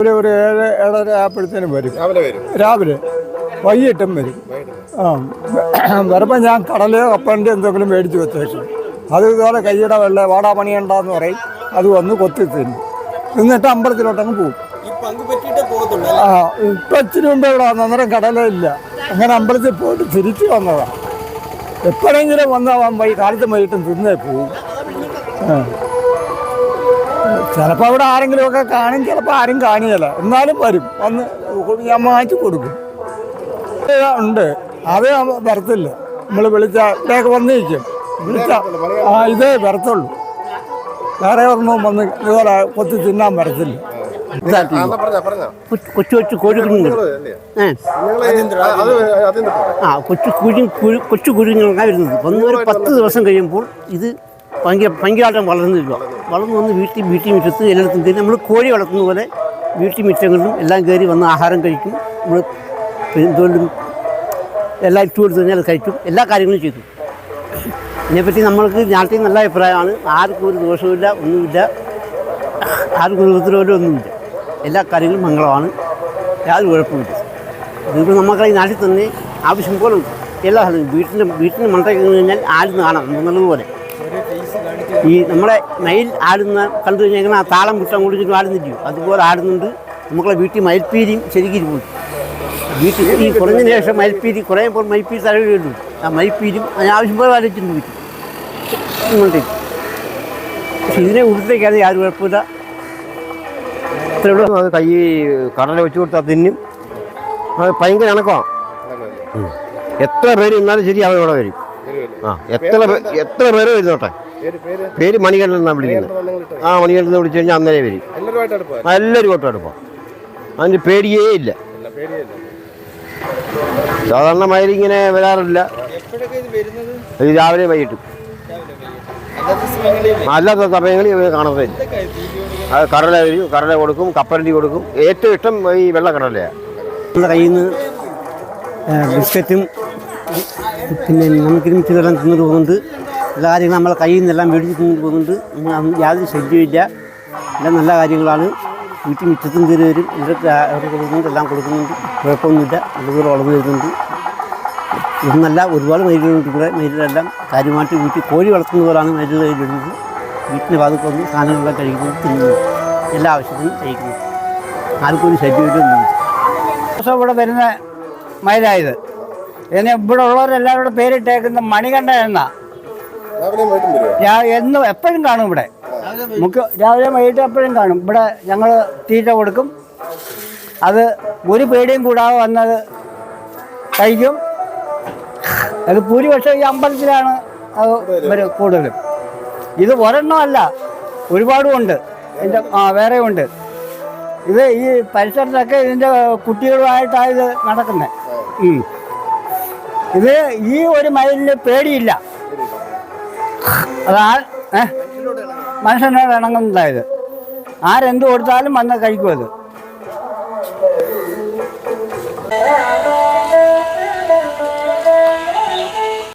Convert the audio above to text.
രാവിലെ ഒരു ഏഴ് ഏഴര ആയപ്പോഴത്തേനും വരും. രാവിലെ വരും. രാവിലെ വൈകിട്ടും വരും. ആ വരുമ്പോൾ ഞാൻ കടലയോ കപ്പലിന്റെ എന്തെങ്കിലും മേടിച്ച് വെച്ചേക്കും. അത് ഇതുപോലെ കൈയുടെ വെള്ള വാടാ പണിയണ്ടെന്ന് പറയും. അത് വന്ന് കൊത്തി തിന്നു. എന്നിട്ട് അമ്പലത്തിലോട്ടങ്ങ് പോകും ആ ഇപ്പം ഇച്ചിരി മുമ്പ് ഇവിടെ വന്ന അന്നേരം കടലില്ല അങ്ങനെ അമ്പലത്തിൽ പോയിട്ട് തിരിച്ചു വന്നതാണ് എപ്പോഴെങ്കിലും വന്നാൽ വൈ കാലത്ത് വൈകിട്ടും തിന്നേ പോവും. ആ. ചിലപ്പോൾ അവിടെ ആരെങ്കിലുമൊക്കെ കാണും ചിലപ്പോൾ ആരും കാണിയല്ല എന്നാലും വരും. വന്ന് ഞാൻ മാറ്റി കൊടുക്കും. ഉണ്ട്? അത് വരത്തില്ല. നമ്മൾ വിളിച്ച ഇവിടെയൊക്കെ വന്നിരിക്കും. വിളിച്ച ആ ഇതേ വരത്തുള്ളൂ. വേറെ ഒന്നും വന്ന് ഇതുപോലെ കൊത്തി തിന്നാൻ വരത്തില്ല. കൊച്ചു കൊച്ചു കുരുങ്ങ് കോഴിക്കുഞ്ഞുങ്ങൾ ആ. കൊച്ചു കുഴി- കൊച്ചു കുഴികളാണ് വരുന്നത്. വന്നൊരു ഒരു പത്ത് ദിവസം കഴിയുമ്പോൾ ഇത് ഭയങ്കര ഭയങ്കരമായിട്ട് വളർന്നില്ല വളർന്നു വന്ന് വീട്ടിൽ വീട്ടിൽ മുറ്റത്ത് എല്ലായിടത്തും കയറി നമ്മൾ കോഴി വളർത്തുന്ന പോലെ വീട്ടിൽ മുറ്റങ്ങളിലും എല്ലാം കയറി വന്ന് ആഹാരം കഴിക്കും. നമ്മൾ എന്തുകൊണ്ടും എല്ലാം ഇട്ട് കൊടുത്തു കഴിഞ്ഞാൽ കഴിക്കും. എല്ലാ കാര്യങ്ങളും ചെയ്തു. ഇതിനെപ്പറ്റി നമ്മൾക്ക് നാട്ടിൽ നല്ല അഭിപ്രായമാണ്. ആർക്കും ഒരു ദോഷവുമില്ല ഒന്നുമില്ല. ആർക്കും ഒരു ഉപദ്രവമില്ല ഒന്നുമില്ല. എല്ലാ കാര്യങ്ങളും മംഗളമാണ്. യാതൊരു കുഴപ്പമില്ല ഇതിപ്പോൾ നമുക്ക് ഈ നാട്ടിൽ തന്നെ ആവശ്യം പോലെ എല്ലാ സ്ഥലവും. വീട്ടിന്റെ വീട്ടിന്റെ മണ്ടയ്ക്ക് കഴിഞ്ഞാൽ ആരും കാണാം. എന്നുള്ളതുപോലെ ഈ നമ്മളെ മയിൽ ആടുന്ന കണ്ടു കഴിഞ്ഞാൽ ആ താളം വിട്ടാൻ കൊടുത്തിട്ട് ആടുന്നില്ലയോ അതുപോലെ ആടുന്നുണ്ട്. നമ്മളെ വീട്ടിൽ മയിൽപ്പീരിയും ശരിക്കും പോയി വീട്ടിൽ ഈ കുറഞ്ഞതിന് ശേഷം മയിൽപ്പീരി കുറേ പോൽ മയിൽപ്പീരി തലവിടുന്നു ആ മയിൽപ്പീരും അതിന് ആവശ്യം പോലെ ആലോചിച്ചിട്ടുണ്ട് വീട്ടിൽ. ഇങ്ങോട്ടേക്ക്. പക്ഷെ ഇതിനെ ഉള്ളിലേക്കാണ് യാതൊരു കുഴപ്പമില്ല ഇത്രയുള്ള അത് കൈ കടല വെച്ച് കൊടുത്താൽ തിന്നും. അത് ഭയങ്കര ഇണക്കമാണ് എത്ര പേര് ഇന്നാലും ശരി അവൻ ഇവിടെ വരും. ആ എത്ര എത്ര പേര് വരുന്നോട്ടെ? പേര് മണികണ്ഠൻ എന്നാണ് വിളിക്കുന്നത്. ആ മണികണ്ഠൻ വിളിച്ചു കഴിഞ്ഞാൽ അന്നേരം വരും. എല്ലാവരും അടുപ്പാ നല്ലൊരു കോട്ടം എടുപ്പം അതിന് പേടിയേ ഇല്ല. സാധാരണ മയിൽ ഇങ്ങനെ വരാറില്ല. ഇത് രാവിലെ വൈകിട്ടും. അല്ലാത്ത സമയങ്ങളിൽ കാണത്തില്ല അത് കടല വരും കടല കൊടുക്കും കപ്പലണ്ടി കൊടുക്കും. ഏറ്റവും ഇഷ്ടം ഈ വെള്ളക്കടലയാണ് കയ്യിൽ നിന്ന് ബിസ്ക്കറ്റും പിന്നെ നമുക്കിരുമിച്ച് വെള്ളം തിന്നു പോകുന്നുണ്ട് എല്ലാ കാര്യങ്ങൾ നമ്മളെ കയ്യിൽ നിന്നെല്ലാം മേടിച്ച് പോകുന്നുണ്ട്. യാതൊരു ശല്യമില്ല എല്ലാം നല്ല കാര്യങ്ങളാണ്. വീട്ടിൽ മുറ്റത്തും കയറി വരും. ഇവരൊക്കെ അവർ കൊടുക്കുന്നുണ്ട് എല്ലാം കൊടുക്കുന്നുണ്ട്. കുഴപ്പമൊന്നുമില്ല. അതുപോലെ വളർന്നു വരുന്നുണ്ട്. ഇന്നല്ല ഒരുപാട് മയിലുകളുണ്ട് ഇവിടെ. മയിലുകളെല്ലാം കാര്യമായിട്ട് വീട്ടിൽ കോഴി വളർത്തുന്ന പോലാണ് മയിലുകൾ കയ്യിലിടുന്നത് വീട്ടിന്റെ ഭാഗത്ത് വന്ന് സാധനങ്ങളെല്ലാം കഴിക്കുന്നത് തിന്നുന്നു എല്ലാ ആവശ്യത്തിനും കഴിക്കുന്നു ആർക്കും ഒരു ശല്യമില്ല ദിവസം ഇവിടെ വരുന്ന മയിലായത്. ഇതിനെ ഇവിടെ ഉള്ളവരെല്ലാവരും കൂടെ പേരിട്ടേക്കുന്ന മണികണ്ഠ എന്നാ എന്നും എപ്പോഴും കാണും ഇവിടെ. നമുക്ക് രാവിലെ വൈകിട്ട് എപ്പോഴും കാണും. ഇവിടെ ഞങ്ങൾ തീറ്റ കൊടുക്കും. അത് ഒരു പേടിയും കൂടാതെ വന്നത് കഴിക്കും. അത് ഭൂരിപക്ഷം ഈ അമ്പലത്തിലാണ് അത് വരും കൂടുതലും. ഇത് ഒരെണ്ണമല്ല ഒരുപാടും ഉണ്ട്. എന്റെ ആ വേറെ ഉണ്ട്. ഇത് ഈ പരിസരത്തൊക്കെ ഇതിന്റെ കുട്ടികളുമായിട്ടാണ് ഇത് നടക്കുന്നത് ഇത് ഈ ഒരു മയിലിന് പേടിയില്ല. അതാ ഏ? മനുഷ്യനോട് ഇണങ്ങുന്നതായത് ആരെന്ത് കൊടുത്താലും വന്ന് കഴിക്കും അത്.